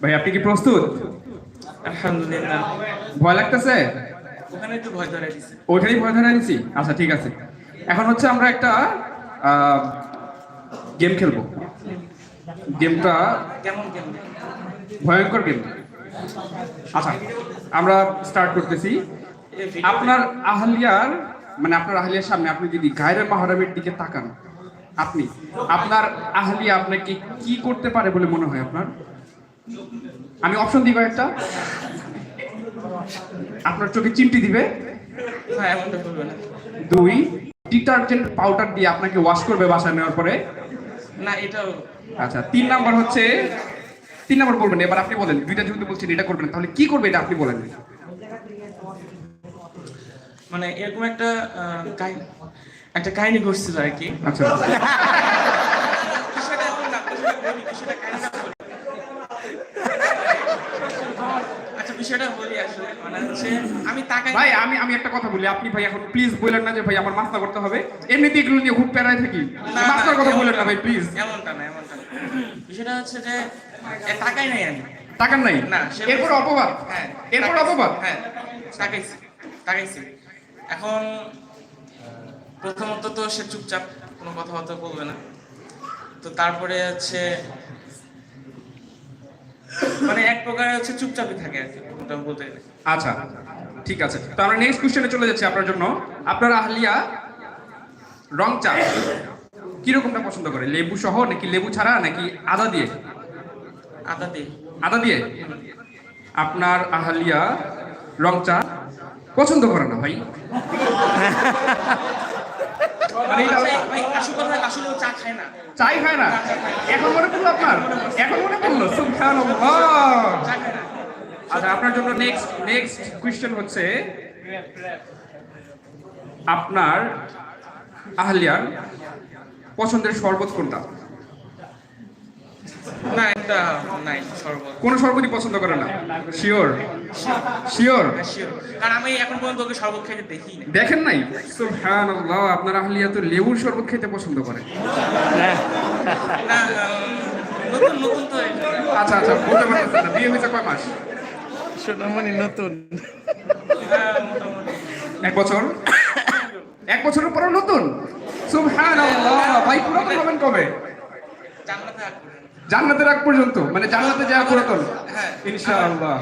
ভাই আপনি কি প্রস্তুত? আলহামদুলিল্লাহ। ভয় লাগতেছে? ওখানে ভয় ধরে দিছে। ভয় ধরে আচ্ছা ঠিক আছে। এখন হচ্ছে আমরা একটা গেম খেলব। গেমটা কেমন ভয়ঙ্কর গেম আচ্ছা আমরা স্টার্ট করতেছি। আপনার আহলিয়ার মানে আপনার আহলিয়ার সামনে আপনি যদি গায়রে মাহরামের দিকে তাকান আপনি আপনার আহলিয়া আপনাকে কি করতে পারে বলে মনে হয় আপনার? আমি অপশন দিব একটা? আপনার চোখে চিমটি দিবে? হ্যাঁ দুই ডিটারজেন্ট পাউডার দিয়ে আপনাকে ওয়াশ করবে বাসায় নেওয়ার পরে? না এটাও। আচ্ছা তিন নাম্বার হচ্ছে তিন নাম্বার বলবেন এবার আপনি বলেন দুইটা যেহেতু বলছেন এটা করবেন তাহলে কি করবে এটা আপনি বলেন? মানে এরকম একটা কাহিনী একটা কাহিনী ঘটছিল আর কি। আচ্ছা বিষয়টা বলি। আচ্ছা আসলে মানে হচ্ছে আমি তাকাই ভাই আমি আমি একটা কথা বলি। আপনি ভাই এখন প্লিজ বললেন না যে ভাই আমার মাস্তা করতে হবে। এমনিতে এগুলো নিয়ে খুব প্যারায় থাকি। মাস্তার কথা বললেন না ভাই প্লিজ এমনটা না এমনটা না। বিষয়টা হচ্ছে যে তাকাই নাই আমি। নাই? না, এরপর অপবাদ? হ্যাঁ এরপর অপবাদ? হ্যাঁ তাকাইছি তাকাইছি। এখন প্রথমত তো সে চুপচাপ কোনো কথাবার্তা বলবে না। তো তারপরে হচ্ছে মানে এক প্রকার হচ্ছে চুপচাপই থাকে আর কি বলতে গেলে। আচ্ছা ঠিক আছে। তো আমরা নেক্সট কোশ্চেনে চলে যাচ্ছি আপনার জন্য। আপনার আহলিয়া রং চা কিরকমটা পছন্দ করে? লেবু সহ নাকি লেবু ছাড়া নাকি আদা দিয়ে? আদা দিয়ে। আদা দিয়ে? আপনার আহলিয়া রং চা পছন্দ করে না ভাই। মানে চাই খায় না? এখন মনে পড়ল আপনার? এখন মনে পড়ল? আচ্ছা আপনার জন্য নেক্সট নেক্সট কোয়েশ্চেন হচ্ছে আপনার আহলিয়ার পছন্দের শরবত কোনটা? না একটা নাই সর্বত কোন শরবতই পছন্দ করে না? শিওর শিওর শিওর কারণ আমি এখন পর্যন্ত ওকে শরবত খেতে দেখি না দেখেন নাই? সুবহানাল্লাহ আপনার আহলিয়া তো লেবুর শরবত খেতে পছন্দ করে না নতুন নতুন তো আচ্ছা আচ্ছা বলতে পারতেছেন না বিয়ে হয়েছে কয় মাস? সোনামণি নতুন। হ্যাঁ, এক বছর? এক বছরের পরে নতুন? সুবহানাল্লাহ ভাই হবেন কবে? জান্নাতে জান্নাতের আগ পর্যন্ত মানে জান্নাতে যাওয়া পুরাতন হ্যাঁ। ইনশাআল্লাহ।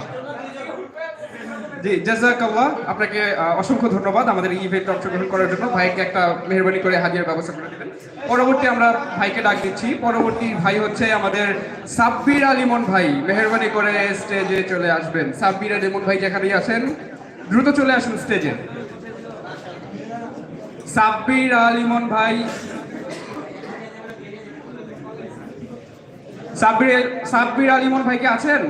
জি জাজাকাল্লাহ আপনাকে অসংখ্য ধন্যবাদ আমাদের এই ইভেন্টে অংশগ্রহণ করার জন্য। ভাইকে একটা মেহরবানি করে হাজির ব্যবস্থা করে দিলেন পরবর্তী আমরা ভাইকে ডাক দিচ্ছি। পরবর্তী ভাই হচ্ছে আমাদের সাব্বির আলিমন ভাই। মেহরবানি করে স্টেজে চলে আসবেন। সাব্বির আলিমন ভাই যেখানেই আছেন দ্রুত চলে আসুন স্টেজে। সাব্বির আলিমন ভাই সাব্বির সাব্বির আলিমন ভাই কি আছেন?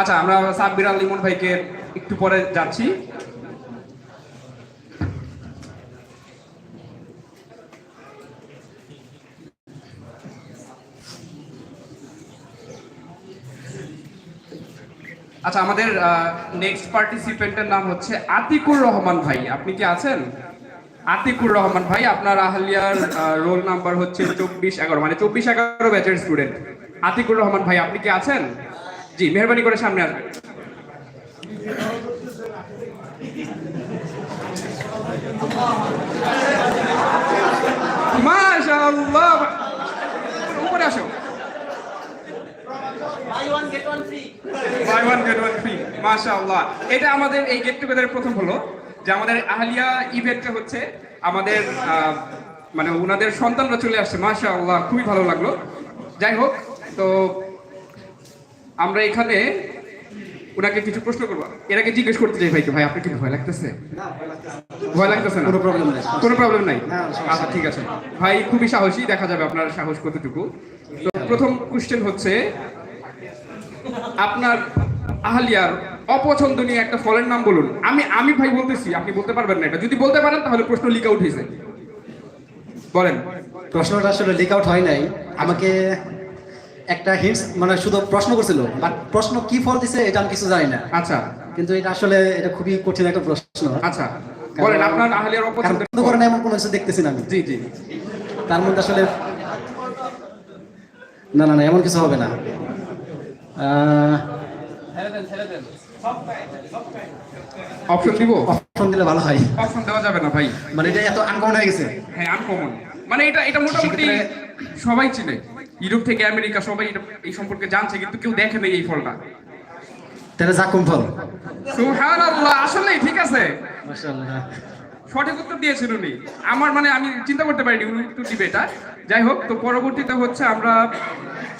আচ্ছা আমরা সাব্বির আলিমন ভাইকে একটু পরে যাচ্ছি। আচ্ছা আমাদের নেক্সট পার্টিসিপেন্টের নাম হচ্ছে আতিকুর রহমান ভাই। আপনি কি আছেন? আতিকুর রহমান ভাই আপনার আহলিয়ার রোল নাম্বার হচ্ছে চব্বিশ এগারো। মানে চব্বিশ এগারো ব্যাচের স্টুডেন্ট। আতিকুর রহমান ভাই আপনি কি আছেন? জি মেহরবানি করে সামনে আসবেন। মাশাআল্লাহ। উপরে আসো। Buy one get one free মাশাআল্লাহ। এটা আমাদের এই গেট টুগেদারের প্রথম হলো। যে আমাদের আহলিয়া ইভেন্টে হচ্ছে আমাদের মানে ওনাদের সন্তানরা চলে আসছে মাশাআল্লাহ খুবই ভালো লাগল। যাই হোক তো আমরা এখানে ওনাকে কিছু প্রশ্ন করব। এর আগে জিজ্ঞেস করতে চাই ভাইকে ভাই আপনার কি ভয় লাগতেছে? ভয় লাগতেছে না? কোনো প্রবলেম নেই। কোনো প্রবলেম নাই? আচ্ছা ঠিক আছে। ভাই খুবই সাহসী দেখা যাবে আপনার সাহস কতটুকু। তো প্রথম কোশ্চেন হচ্ছে আপনার আহলিয়ার অপছন্দনীয় একটা ফলের নাম বলুন। আমি আমি ভাই বলতেছি আপনি বলতে পারবেন না এটা। যদি বলতে পারেন তাহলে প্রশ্ন লিক আউট হয়েছে। বলেন। প্রশ্নটা আসলে লিক আউট হয় নাই। আমাকে একটা হিন্টস মানে শুধু প্রশ্ন করছিল বাট প্রশ্ন কি ফল দিছে এটা আমি কিছু জানি না। আচ্ছা। কিন্তু এটা আসলে এটা খুবই কঠিন একটা প্রশ্ন। আচ্ছা। বলেন আপনার আহলিয়ার কারণ অপছন্দের পছন্দ এমন কোনো কিছু দেখতেছি না আমি। জি জি। তার মধ্যে আসলে না না না এমন কিছু হবে না। অপশন দিব? অপশন দিলে ভালো হয়। অপশন দেওয়া যাবে না ভাই। মানে এটা এত আনকমন হয়ে গেছে। হ্যাঁ আনকমন মানে এটা এটা মোটামুটি সবাই চিনে। ইউরোপ থেকে আমেরিকা সবাই এটা এই সম্পর্কে জানছে কিন্তু কেউ দেখে নাই এই ফলটা। তাহলে জাকুম ফল? সুবহানাল্লাহ আসলেই ঠিক আছে। মাশাআল্লাহ। সঠিক উত্তর দিয়েছেন উনি। আমার মানে আমি চিন্তা করতে পারিনি উনি একটু দিবে এটা। যাই হোক তো পরবর্তীতে হচ্ছে আমরা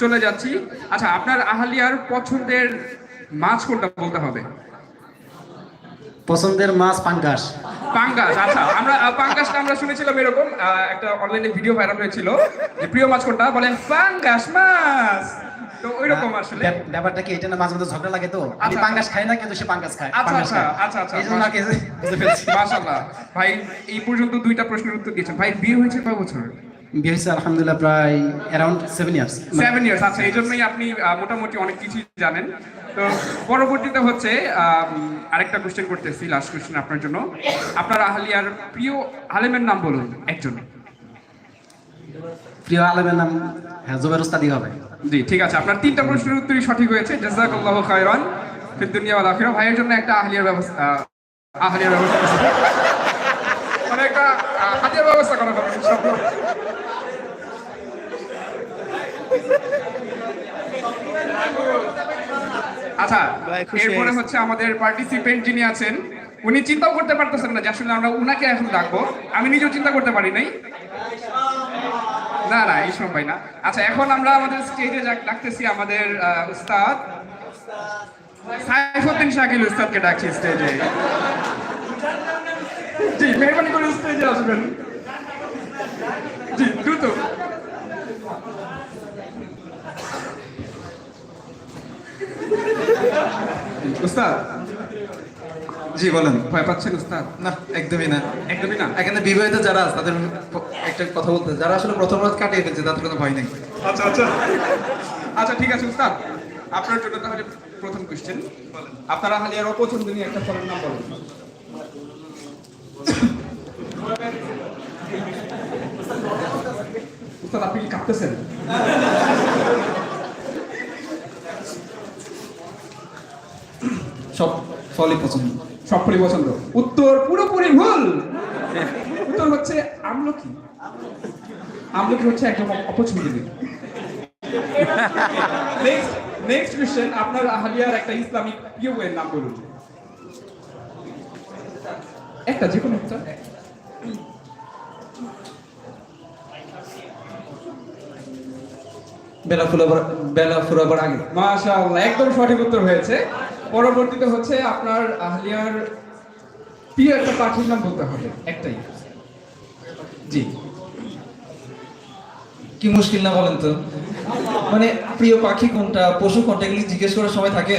চলে যাচ্ছি। আচ্ছা আপনার আহালিয়ার পছন্দের মাছ কোনটা বলতে হবে? পছন্দের মাছ পাঙ্গাস। পাঙ্গাস আচ্ছা। আমরা পাঙ্গাসটা আমরা শুনেছিলাম এরকম একটা অনলাইনে ভিডিও ভাইরাল হয়েছিল যে প্রিয় মাছ কোনটা? বলেন পাঙ্গাস মাছ। তো ওই রকম আসলে। ব্যাপারটা কি এটা না মাঝে মধ্যে ঝগড়া লাগে তো? আমি আচ্ছা, পাঙ্গাস খাই না কিন্তু সে পাঙ্গাস খায়। আচ্ছা, আচ্ছা, আচ্ছা, আচ্ছা, আর কি মাশাআল্লাহ। ভাই এই পর্যন্ত দুইটা প্রশ্নের উত্তর দিয়েছেন। ভাই বিয়ে হয়েছে কয় বছর? বিয়ে হয়েছে আলহামদুলিল্লাহ প্রায় around seven years seven years আচ্ছা। এই জন্যই আপনি মোটামুটি অনেক কিছুই জানেন। তো পরবর্তীতে হচ্ছে আরেকটা কোশ্চেন করতেছি লাস্ট কোশ্চেন আপনার জন্য। আপনার আহলিয়ার প্রিয় আলেমের নাম বলুন একজন। প্রিয় আলমের নাম হ্যাঁ জুবের উস্তাদি হবে। জি ঠিক আছে। আপনার তিনটা প্রশ্নের উত্তরই সঠিক হয়েছে। জাযাকাল্লাহু খায়রান ফিদ দুনিয়া ওয়াল আখিরা ভাইয়ের জন্য একটা আহলিয়ার ব্যবস্থা আহলিয়ার ব্যবস্থা মানে একটা হাতিয়ার ব্যবস্থা করা হবে আচ্ছা এরপরে হচ্ছে আমাদের পার্টিসিপেন্ট যিনি আছেন উনি চিন্তাও করতে পারতেছেন না যে আসলে আমরা উনাকে এখন ডাকবো। আমি নিজেও চিন্তা করতে পারি নাই। না না এই সময় না। আচ্ছা এখন আমরা আমাদের স্টেজে ডাকতেছি আমাদের উস্তাদ। সাইফুদ্দিন শাকিল উস্তাদকে ডাকছি স্টেজে জি মেহরবানি করে স্টেজে আসবেন। জি দ্রুত। উস্তাদ। জি বলেন। ভয় পাচ্ছেন উস্তাদ? না একদমই না। একদমই না। এখানে বিবাহিত যারা আছে তাদের একটা কথা বলতে যারা আসলে প্রথম রাত কাটিয়ে ফেলছে তাদের কোনো ভয় নেই। আচ্ছা আচ্ছা। আচ্ছা ঠিক আছে উস্তাদ। আপনার জন্য তাহলে প্রথম কোশ্চেন আপনারা হালিয়ার অপছন্দনীয় একটা ফলের নাম বলেন। উস্তাদ আপনি কি কাঁপতেছেন? সব ফলই পছন্দ। পছন্দ। উত্তর পুরোপুরি ভুল। উত্তর হচ্ছে আমলকি। আমলকি হচ্ছে একদম নেক্সট আপনার একটা ইসলামিক প্রিয় বইয়ের নাম বলুন। একটা যে কোনো একটা। বেলা ফুলাবার বেলা ফুরাবার আগে। মাশাআল্লাহ, একদম সঠিক উত্তর হয়েছে। পরবর্তীতে হচ্ছে আপনার আহলিয়ার প্রিয় একটা পাখির নাম বলতে হবে, একটাই। জি। কি মুশকিল না বলেন তো? মানে প্রিয় পাখি কোনটা, পশু কোনটা, এগুলি জিজ্ঞেস করার সময় থাকে?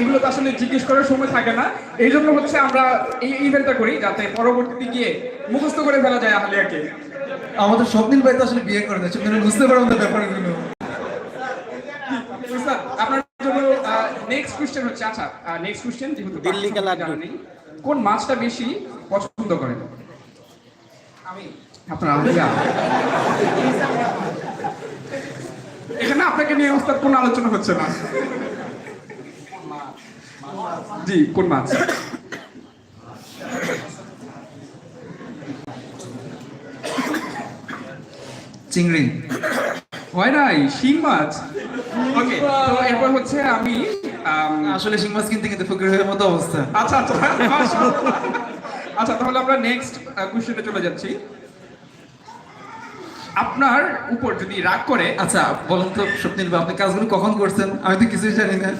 এগুলো তো আসলে জিজ্ঞেস করার সময় থাকে না। এই জন্য হচ্ছে আমরা এই ইভেন্টটা করি, যাতে পরবর্তীতে গিয়ে মুখস্থ করে ফেলা যায় আহলিয়াকে। আমাদের স্বপ্নিল ভাই তো আসলে বিয়ে করে না সেজন্য বুঝতে পারব না ব্যাপারগুলো। ওস্তাদ আপনার জন্য নেক্সট কোশ্চেন হচ্ছে আচ্ছা নেক্সট কোশ্চেন যেহেতু দিল্লি কা লাড্ডু। কোন মাছটা বেশি পছন্দ করেন? আমি। আপনার আহলিয়া এখানে আপনাকে নিয়ে ওস্তাদ কোনো আলোচনা হচ্ছে না? জি কোন মাছ? চিংড়ি। হয় নাই? শিং মাছ? ওকে তো এরপর হচ্ছে আমি আসলে শিং মাছ কিনতে মতো অবস্থা। আচ্ছা আচ্ছা। আচ্ছা তাহলে আমরা নেক্সট কোশ্চেনে চলে যাচ্ছি। আপনার উপর যদি রাগ করে আচ্ছা বলুন তো স্বপ্নিল ভাই আপনি কাজগুলো কখন করছেন? আমি তো কিছুই জানি না।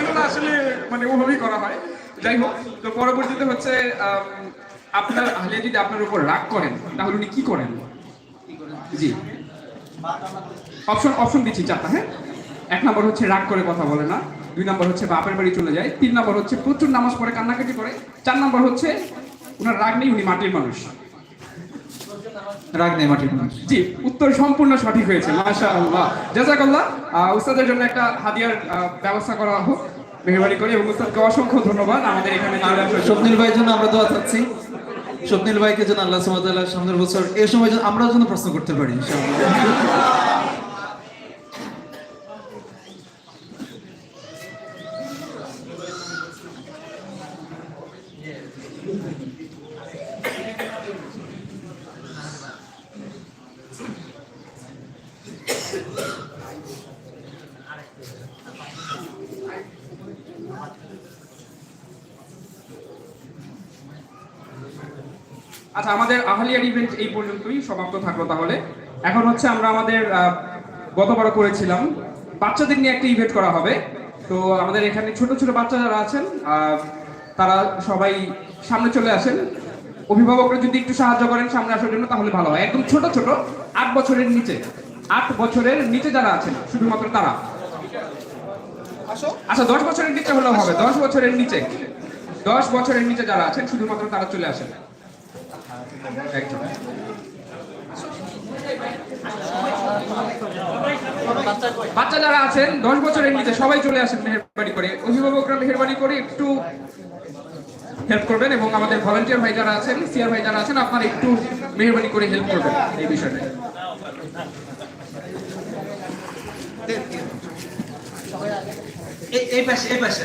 এগুলো আসলে মানে ওভাবেই করা হয়। যাই হোক তো পরবর্তীতে হচ্ছে আপনার আহলিয়া যদি আপনার উপর রাগ করেন তাহলে উনি কি করেন? জি। অপশন অপশন দিচ্ছি চারটা হ্যাঁ? এক নম্বর হচ্ছে রাগ করে কথা বলে না দুই নম্বর হচ্ছে বাপের বাড়ি চলে যায় তিন নম্বর হচ্ছে প্রচুর নামাজ পড়ে কান্নাকাটি করে চার নম্বর হচ্ছে ওনার রাগ নেই উনি মাটির মানুষ। রাগ নেই মাটির মানুষ। জি উত্তর সম্পূর্ণ সঠিক হয়েছে মাশাআল্লাহ। জাযাকাল্লাহ আহ, উস্তাদের জন্য একটা হাদিয়ার ব্যবস্থা করা হোক মেহরবানি করে এবং উস্তাদকে অসংখ্য ধন্যবাদ। আমাদের এখানে। স্বপ্নিল ভাইয়ের জন্য আমরা দোয়া চাচ্ছি। স্বপ্নিল ভাইকে যেন আল্লাহ সুবহানাহু সামনের বছর এই সময় যেন আমরাও যেন প্রশ্ন করতে পারি, ইনশাআল্লাহ। আচ্ছা আমাদের আহলিয়ার ইভেন্ট এই পর্যন্তই সমাপ্ত থাকল তাহলে। এখন হচ্ছে আমরা আমাদের গতবার করেছিলাম। বাচ্চাদের নিয়ে একটা ইভেন্ট করা হবে। তো আমাদের এখানে ছোট ছোট বাচ্চা যারা আছেন তারা সবাই সামনে চলে আসেন। অভিভাবকরা যদি একটু সাহায্য করেন সামনে আসার জন্য তাহলে ভালো হয়। একদম ছোট ছোট আট বছরের নিচে। আট বছরের নিচে যারা আছেন শুধুমাত্র তারা। আচ্ছা দশ বছরের নিচে হলেও হবে। দশ বছরের নিচে। দশ বছরের নিচে যারা আছেন শুধুমাত্র তারা চলে আসেন। বাচ্চা যারা আছেন, দশ বছরের নিচে সবাই চলে আসেন মেহরবানি করে। অভিভাবকরা মেহরবানি করে একটু হেল্প করবেন এবং আমাদের ভলান্টিয়ার ভাই যারা আছেন সিআর ভাই যারা আছেন, আপনারা একটু মেহরবানি করে হেল্প করবেন এই বিষয়টা এই পাশে এই পাশে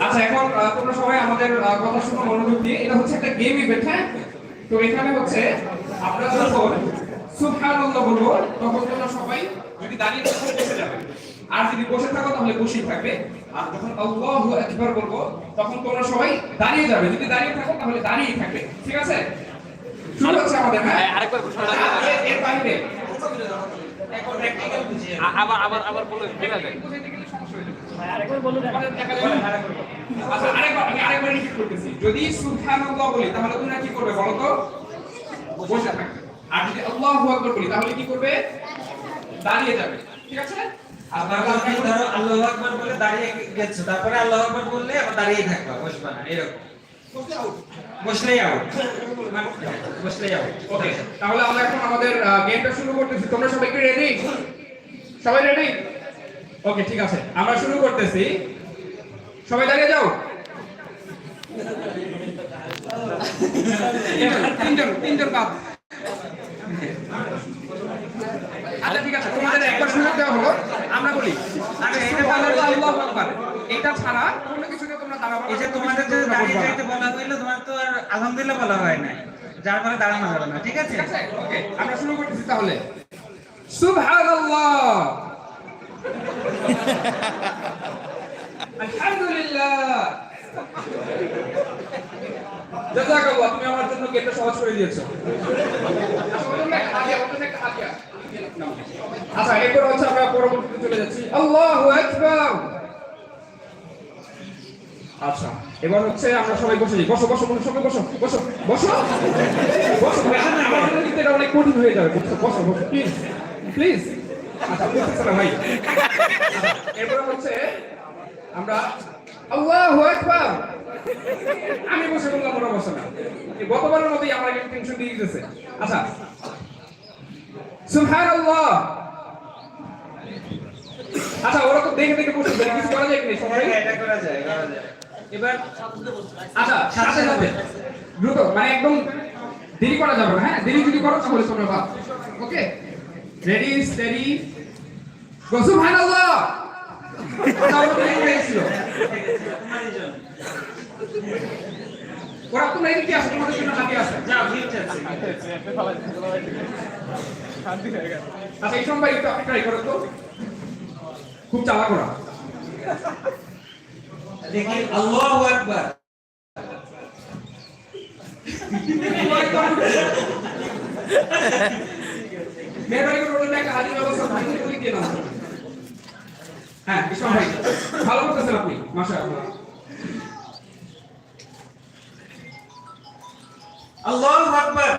আচ্ছা এখন তোমরা সবাই আমাদের কথা শুনো, মনোযোগ দিয়ে। এটা হচ্ছে একটা গেম ইভেন্ট হ্যাঁ? তো এখানে হচ্ছে আমরা যখন সুবহানাল্লাহ বলব তখন তোমরা সবাই যদি দাঁড়িয়ে থাকো বসে যাবে। আর যদি বসে থাকো তাহলে বসেই থাকবে। আর যখন আল্লাহু আকবার বলব তখন তোমরা সবাই দাঁড়িয়ে যাবে। যদি দাঁড়িয়ে থাকো তাহলে দাঁড়িয়েই থাকবে। ঠিক আছে? শুরু হচ্ছে আমাদের হ্যাঁ? আরেকবার এর- এর বাইরে। আবার আবার আবার বলে আচ্ছা যদি সুবহানাল্লাহ বলি তাহলে তোমরা কি করবে বলো তো? বসে থাকবে। আর যদি আল্লাহু আকবার বলি তাহলে কি করবে? দাঁড়িয়ে যাবে। ঠিক আছে? আবার আপনি ধরো আল্লাহু আকবার বলে দাঁড়িয়ে গেছো। তারপরে আল্লাহু আকবার বললে আবার দাঁড়িয়ে থাকবা বসবা না এরকম। বসলেই আউট বসলেই আউট ওকে তাহলে আমরা এখন আমাদের গেমটা শুরু করতেছি। তোমরা সবাই কি রেডি সবাই রেডি ওকে ঠিক আছে। আমরা শুরু করতেছি। সবাই দাঁড়িয়ে যাও। তিনজন, তিনজন তিনজন আচ্ছা ঠিক আছে তোমাদের একবার সুযোগ দেওয়া হলো আমরা বলি আগে এটা বলো আল্লাহু আকবার এটা ছাড়া কোনো কিছুতে তোমরা দাঁড়াবে এই যে তোমাদের যে দাঁড়িয়ে যাইতে বলা হইল তোমার তো আর আলহামদুলিল্লাহ বলা হয় নাই। যার ফলে দাঁড়ানো যাবে না ঠিক আছে? ঠিক আছে ওকে আমরা শুরু করতেছি তাহলে। সুবহানাল্লাহ। আলহামদুলিল্লাহ। জাযাকাল্লাহ তুমি আমার আচ্ছা। আচ্ছা এবার হচ্ছে আমরা সবাই বসে যাই। বসো বসো সবাই বসো বসো বসো বসো। অনেক কঠিন হয়ে যাবে। বসো বসো বসো প্লিজ প্লিজ আচ্ছা ভাই। আচ্ছা, এরপর হচ্ছে আমরা আল্লাহু আকবার। আমি বসে বললাম ওরা বসে না। গতবারের মতোই আমার একটু টেনশন দিয়ে দিতেছে। আচ্ছা। সুবহানাল্লাহ। আচ্ছা ওরা তো দেখে দেখে বসে কিছু করা যায় কি সবাই এটা করা যায় করা যায়। এবার আচ্ছা সাথে সাথে। দ্রুত মানে একদম দেরি করা যাবে না হ্যাঁ? দেরি যদি করো তাহলে তোমরা ভাব ওকে? রেডি স্টেডি গো সুবহানাল্লাহ! তো রেডি হয়েছিল ওরা তোমরা এদিকে আসো তোমাদের জন্য হাতি আছে। যাও গিফট আছে আচ্ছা এই সময় একটু আপনি ট্রাই করো তো। খুব চালাক ওরা। দেখি আল্লাহু আকবার। একটা ব্যবস্থা দিয়ে হ্যাঁ ভাই ভালো করতেছেন আপনি মাশাআল্লাহ। আকবার।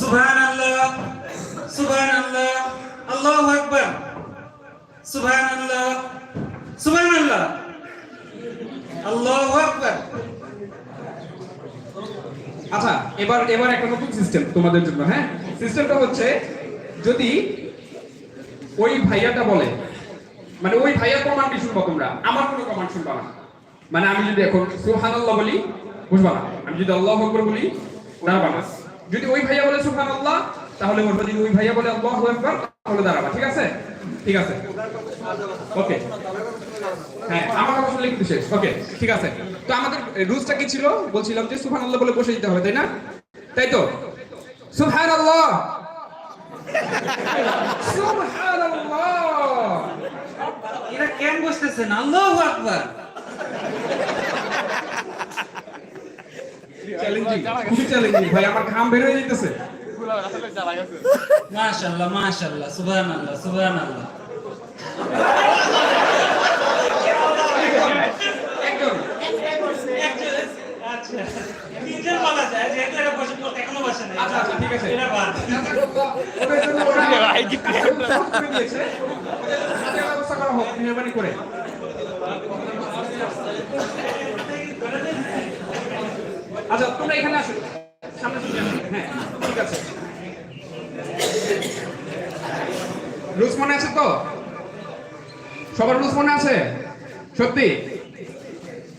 সুবহানাল্লাহ সুবহানাল্লাহ, আল্লাহু আকবার। সুবহানাল্লাহ সুবহানাল্লাহ। আল্লাহু আকবার। আচ্ছা এবার এবার একটা নতুন সিস্টেম তোমাদের জন্য হ্যাঁ? সিস্টেমটা হচ্ছে, যদি ওই ভাইয়াটা বলে মানে ওই ভাইয়ার কমান্ডই শুনব তোমরা? আমার কোনো কমান্ড শুনবা না। মানে আমি যদি এখন সুবহানাল্লাহ বলি, বুঝবা আমি যদি আল্লাহু আকবার বলি, দাঁড়াবা যদি ওই ভাইয়া বলে সুবহানাল্লাহ, তাহলে বলব যদি ওই ভাইয়া বলে আল্লাহু আকবার, তাহলে দাঁড়াবা, ঠিক আছে? ঠিক আছে। ওকে। হ্যাঁ আমার কথা শুনলে কিন্তু শেষ। ওকে, ঠিক আছে। তো আমাদের রুলসটা কি ছিল? বলছিলাম যে সুবহানাল্লাহ বলে বসে দিতে হবে, তাই না? তাই তো? সুবহানাল্লাহ! সুবহানাল্লাহ! এরা কেন বসতেছেন আল্লাহু আকবার! চ্যালেঞ্জিং খুবই চ্যালেঞ্জিং ভাই আমার ঘাম বের হয়ে গেছে মাশাআল্লাহ মাশাআল্লাহ সুবহানাল্লাহ সুবহানাল্লাহ। একদম। আচ্ছা। নিজের বলা যায় যেহেতু এরা বসে পড়তে এখনও বসে নাই আচ্ছা আচ্ছা ঠিক আছে এরা বাদ ওদের জন্য ওরা ভাই, কি করে দিয়েছে। ওদের হাতের ব্যবস্থা করা হোক মেহরবানি করে আচ্ছা তোমরা এখানে আসো। হ্যাঁ ঠিক আছে। রুলস মনে আছে তো? সবার রুলস মনে আছে? সত্যি?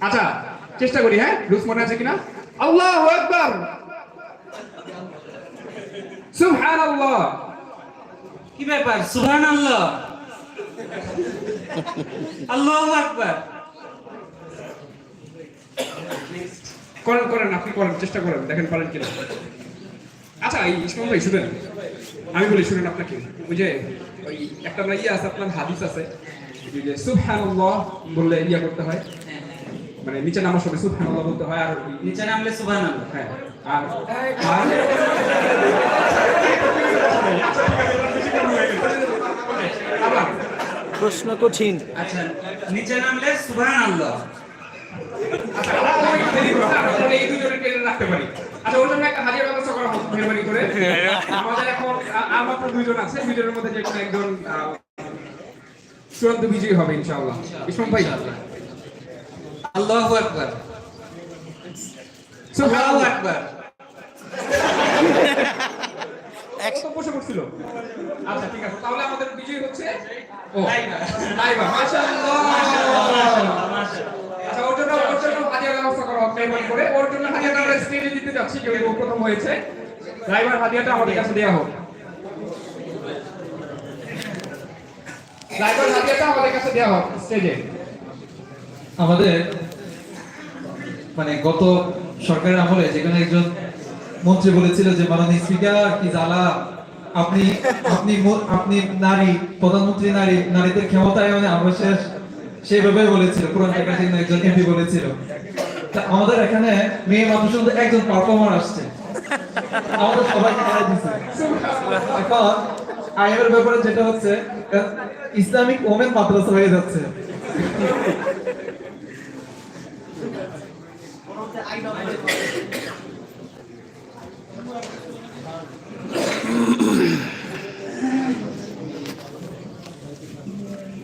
আচ্ছা চেষ্টা করি হ্যাঁ? রুলস মনে আছে কিনা? আল্লাহু আকবার! সুবহানাল্লাহ! কি ব্যাপার? সুবহানাল্লাহ! আল্লাহু আকবার! করেন করেন আপনি করেন চেষ্টা করেন দেখেন পারেন কিনা। আচ্ছা এই ইসলাম ভাই শুনেন। আমি বলি শুনেন আপনাকে। ওই যে ওই একটা না ইয়ে আছে আপনার হাদিস আছে। যে সুবহানাল্লাহ বললে ইয়া করতে হয়। মানে নিচে নামার সময় সুবহানাল্লাহ বলতে হয় আর নিচে নামলে সুবহানাল্লাহ। হ্যাঁ আর আর প্রশ্ন কঠিন। আচ্ছা নিচে নামলে সুবহানাল্লাহ। এই দুজনের টেনে রাখতে পারি। আচ্ছা, ওর জন্য একটা হাজিরা ব্যবস্থা করা হোক, মেহরবানি করে। আমাদের এখন আ- আর আছে, দুইজনের মধ্যে যে একজন চূড়ান্ত বিজয়ী হবে ইনশাআল্লাহ ইসলাম ভাই আল্লাহু আকবার আল্লাহু আকবার কত বসে পড়ছিল? আচ্ছা ঠিক আছে তাহলে আমাদের বিজয়ী হচ্ছে ও লাইবা। লাইবা মাশাআল্লাহ মাশাআল্লাহ আচ্ছা ওর জন্য ওর জন্য ব্যবস্থা মেহরবানি করে। ওর জন্য আমরা স্টেজে দিতে যাচ্ছি, কেউ কেউ প্রথম হয়েছে। ড্রাইভার আমাদের কাছে দেওয়া হোক। ড্রাইভার আমাদের কাছে দেওয়া হোক স্টেজে আমাদের মানে গত সরকারের আমলে যেখানে একজন মন্ত্রী বলেছিল যে, মাননীয় স্পিকার, কি জ্বালা? আপনি আপনি আপনি নারী, প্রধানমন্ত্রী নারী, নারীদের ক্ষমতায় ক্ষমতায়নে অবশেষ সেইভাবে বলেছিল, পুরান ঢাকা একজন এমপি বলেছিল। আমাদের এখানে মেয়ে মানুষ মধ্যে একজন পারফর্মার আসছে। আমাদের সবাইকে খারাপ দিচ্ছে এখন আইনের ব্যাপারে যেটা হচ্ছে, ইসলামিক ওমেন মাদ্রাসা হয়ে যাচ্ছে।